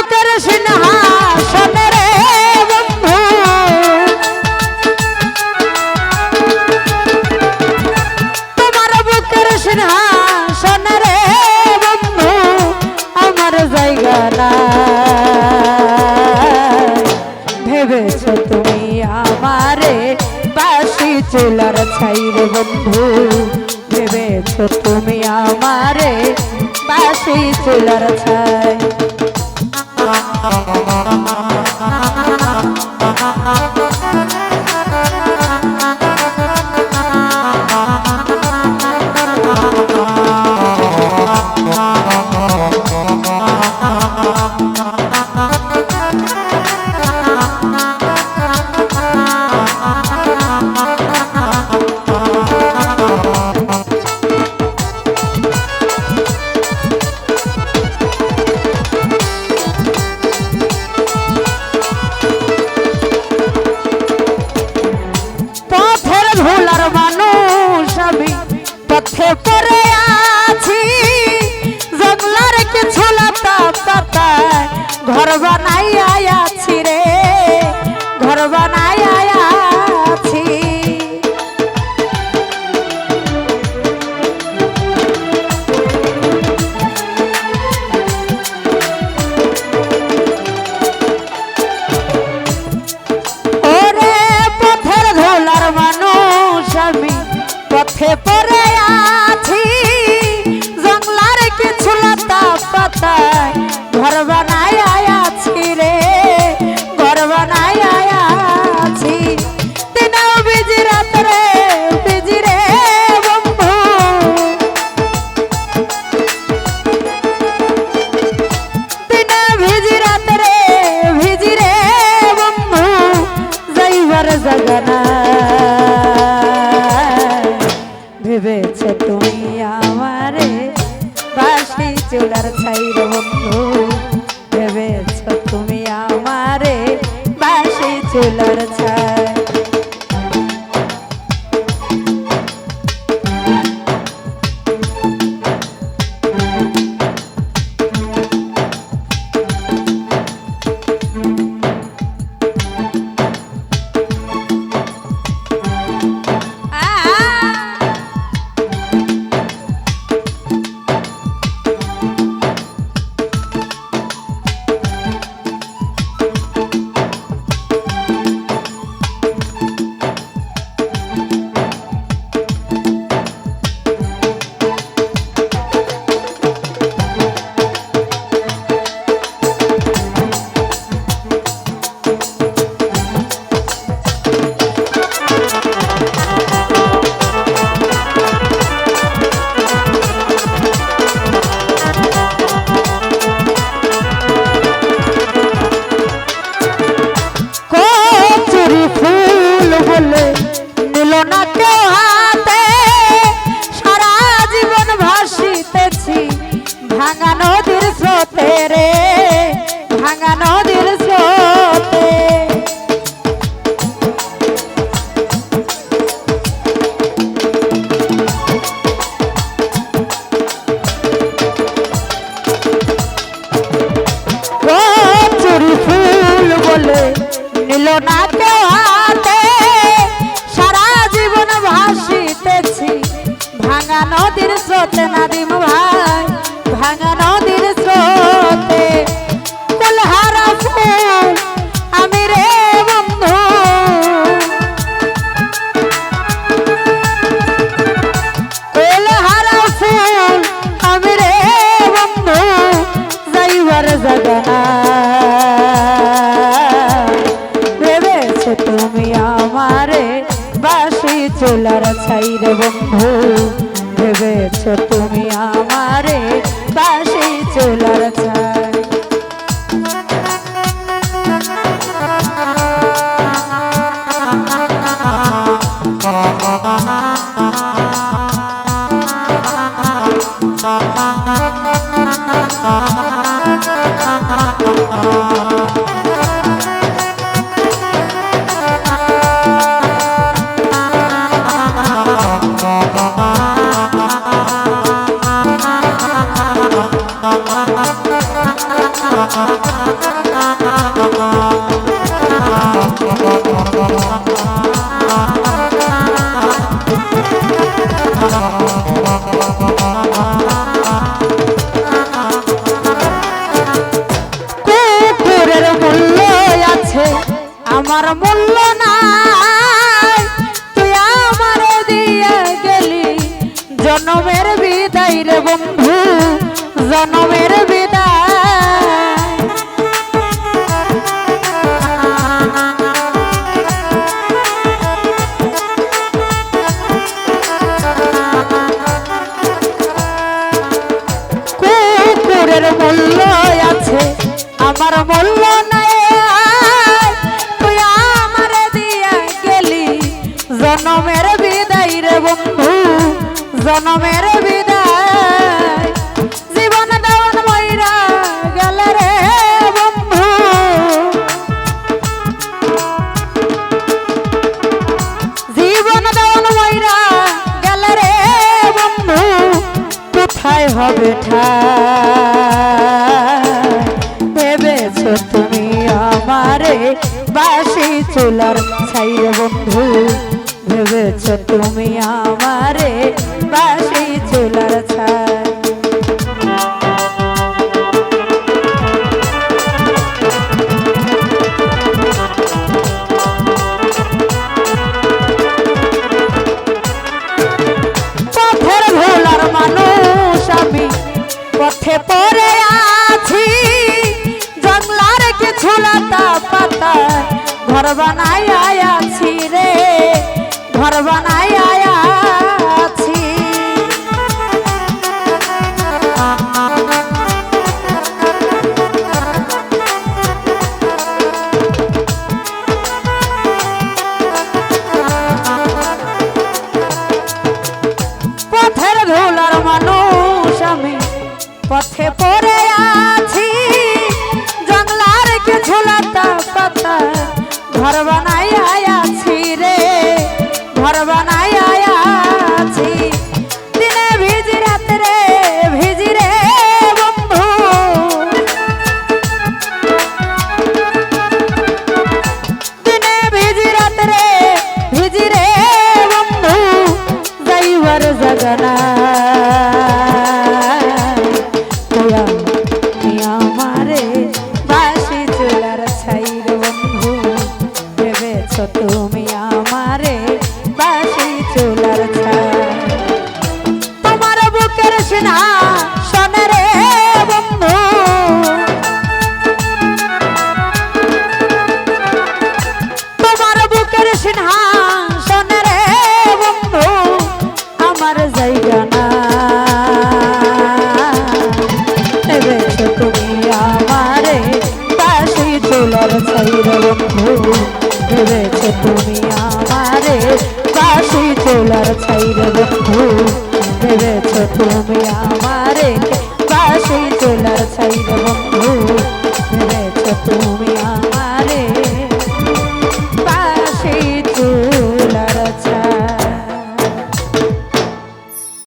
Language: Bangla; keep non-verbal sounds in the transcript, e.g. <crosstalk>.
বুকের সিংহাসনে রে বন্ধু। তোমার বুকের সিংহাসনে রে বন্ধু, আমার জায়গা না ভেবেছ তুমি আমারে বাসি চুলার ছাইরে বন্ধু? ভেবেছ তুমি ছাই? পথের পথে পরে আছি। জঙ্গলার কিছু লতা পাতা ঘর বানাই আছি। ভেবেছ তুমি আমারে। বাসি চুলার ছাইর বন্ধু ভেবেছ তুমি আমারে? বাসি চুলার ছাই। না তুমি আমারে বাসি চুলার ছাইরে বন্ধু ভেবেছ তুমি আমারে বাসি চুলার ছাই। Thank <laughs> জনমের বিদায় রে বন্ধু জনমের বিদায়। কুকুরের মূল্য আছে আমার মূল্য তুমি আমারে বাসি চুলার ছায় পথের ভোলার মানুষ আমি, পথে পড়ে আছি। জঙ্গলার কিছু লতা পাতা ঘর বানাই আছি রে। ঘর বানাই আছি। পথের ধুলার মানুষ আমি, পথে পড়ে আছি। জঙ্গলার কিছু লতা পাতা ঘর বানাই I don't wanna.